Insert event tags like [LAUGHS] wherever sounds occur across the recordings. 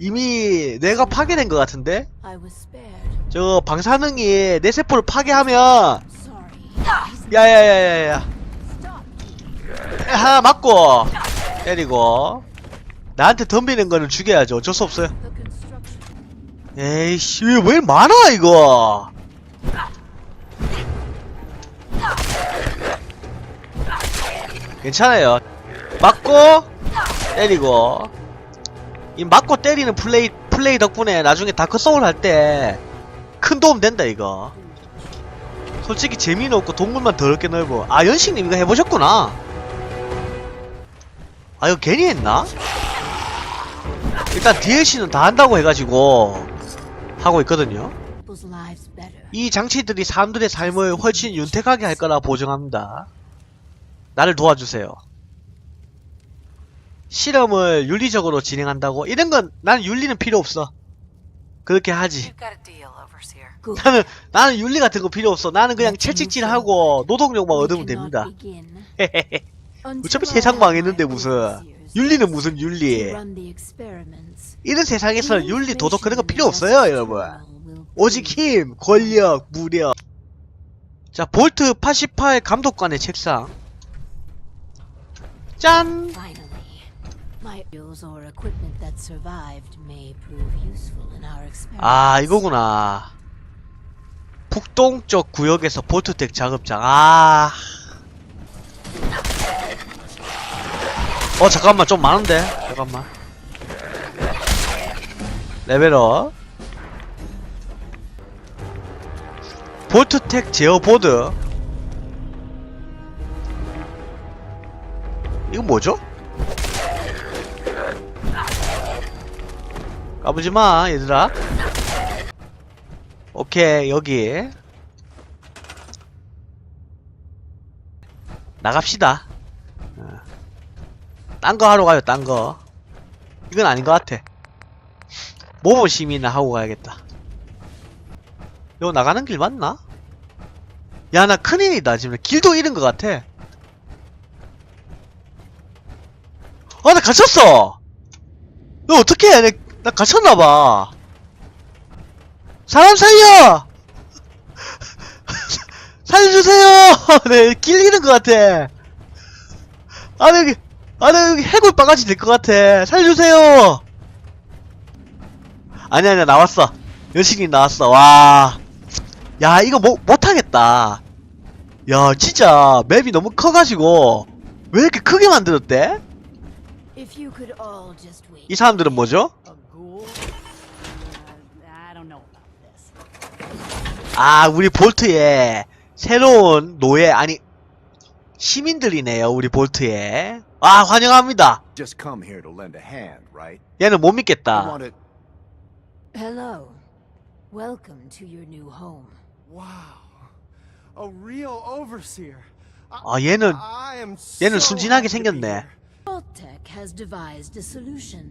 이미 뇌가 파괴된 것 같은데? 저 방사능이 내 세포를 파괴하면. 야야야야야. 하나 맞고. 때리고. 나한테 덤비는 거는 죽여야죠. 어쩔 수 없어요. 에이씨 왜, 왜 많아 이거? 괜찮아요. 맞고 때리고 이 맞고 때리는 플레이 플레이 덕분에 나중에 다크 소울 할 때 큰 도움 된다 이거 솔직히 재미는 없고 동물만 더럽게 넓어 아 연식님 이거 해보셨구나 아 이거 괜히 했나? 일단 DLC는 다 한다고 해가지고 하고 있거든요. 이 장치들이 사람들의 삶을 훨씬 윤택하게 할 거라 보증합니다. 나를 도와주세요. 실험을 윤리적으로 진행한다고? 이런 건 나는 윤리는 필요 없어. 그렇게 하지. 나는 나는 윤리 같은 거 필요 없어. 나는 그냥 채찍질하고 노동력만 얻으면 됩니다. 어차피 세상 망했는데 무슨 윤리는 무슨 윤리? 이런 세상에서 윤리 도덕 그런 거 필요 없어요, 여러분. 오직 힘, 권력, 무력. 자, 볼트 88 감독관의 책상. 짠! 아, 이거구나. 북동쪽 구역에서 볼트텍 작업장. 아. 어, 잠깐만. 좀 많은데? 잠깐만. 레벨업. 볼트텍 제어보드. 이거 뭐죠? 까부지 마, 얘들아. 오케이, 여기. 나갑시다. 어. 딴거 하러 가요, 딴 거. 이건 아닌 것 같아. 모범 시민이나 하고 가야겠다. 이거 나가는 길 맞나? 야, 나 큰일이다. 지금 길도 잃은 것 같아. 아, 나 갇혔어! 너 어떡해? 나, 나 갇혔나봐. 사람 살려! [LAUGHS] 살려주세요! [LAUGHS] 네, 길 잃은 것 같아. 아, 나 여기, 아, 나 여기 해골 바가지 될 것 같아. 살려주세요! 아니, 아니야, 나왔어. 여신이 나왔어. 와. 야, 이거 못, 못하겠다. 야, 진짜, 맵이 너무 커가지고, 왜 이렇게 크게 만들었대? 이 사람들은 뭐죠? A ghoul? Uh, I don't know about this. 아, 우리 볼트에 새로운 노예, 아니, 시민들이네요, 우리 볼트에. 아, 환영합니다. just come here to lend a hand, right? 얘는 못 I 믿겠다. want to. Hello. Welcome to your new home. Wow. A real overseer. I, 아, 얘는, I am 얘는 순진하게 happy to be 생겼네. here.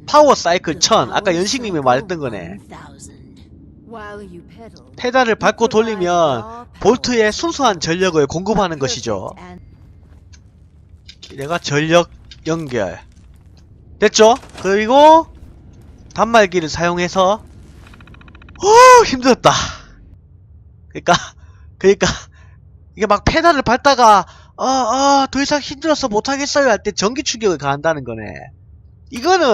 파워 사이클 The 1000. 아까 연식님이 말했던 거네. 1000. While you pedal, 페달을 you 밟고 돌리면 볼트에 순수한 전력을 공급하는 것이죠. 내가 전력 연결. 됐죠? 그리고 단말기를 사용해서 오 힘들었다. 그러니까 그러니까 이게 막 페달을 밟다가 어어더 이상 힘들어서 못하겠어요 할 때 전기 충격을 가한다는 거네. 이거는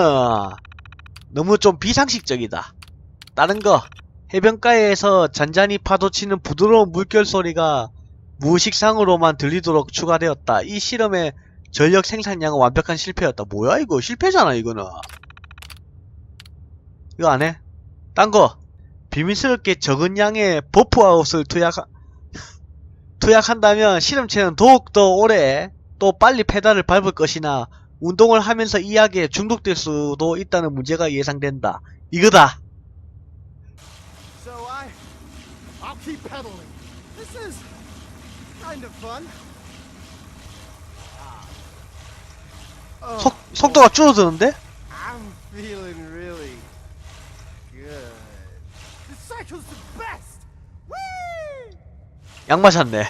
너무 좀 비상식적이다. 다른 거 해변가에서 잔잔히 파도치는 부드러운 물결 소리가 무의식상으로만 들리도록 추가되었다. 이 실험의 전력 생산량은 완벽한 실패였다. 뭐야 이거 실패잖아 이거는. 이거 안 해? 딴 거. 비밀스럽게 적은 양의 버프아웃을 투약 투약한다면 실험체는 더욱더 오래 또 빨리 페달을 밟을 것이나 운동을 하면서 이 약에 중독될 수도 있다는 문제가 예상된다. 이거다. So I, I'll keep pedaling. This is kind of fun. 속 속도가 줄어드는데? 양 맞았네.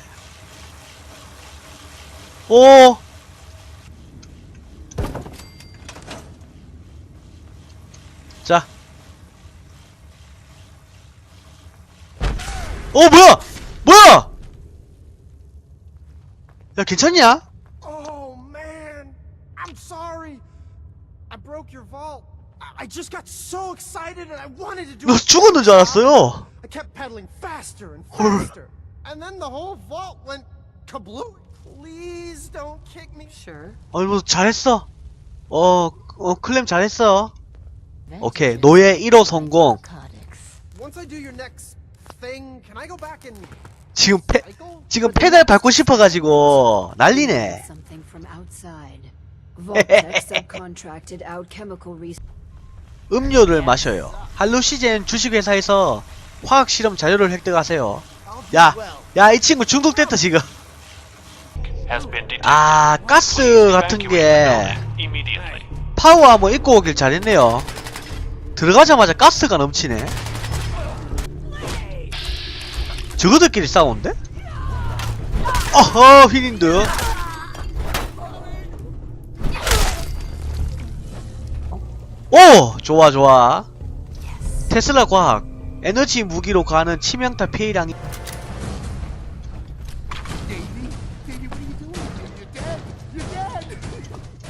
오! 자. 오, 뭐야! 뭐야! 야, 괜찮냐? Oh man, I'm sorry. I broke your vault. I just got so excited and I wanted to do. 나 죽었는 줄 알았어요. I kept pedaling faster and faster. And then the whole vault went kablooey. Please don't kick me. Sure. 아니 뭐 잘했어 어, 어 클램 잘했어 오케이 노예 1호 성공. Once I do your next thing, can I go back and 지금 페 cycle? 지금 페달 밟고 싶어가지고 난리네 Something from outside. Vault-Tec subcontracted out chemical research. 음료를 마셔요 할루시젠 주식회사에서 화학 실험 자료를 획득하세요 야. 야 이 친구 중독됐다 지금. 아 가스 같은 게. 파워 한번 입고 오길 잘했네요 들어가자마자 가스가 넘치네 저거들끼리 싸우는데? 어허 휘린드 오 좋아 좋아 테슬라 과학 에너지 무기로 가는 치명타 피해량이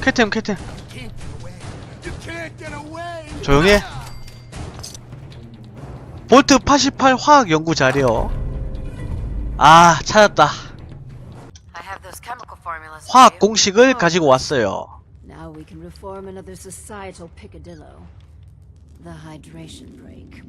캡템 캡템 조용해 볼트 88 화학 연구 자료 아 찾았다 I have those chemical formulas. 화학 공식을 가지고 왔어요 Now we can reform another societal picadillo. The hydration break.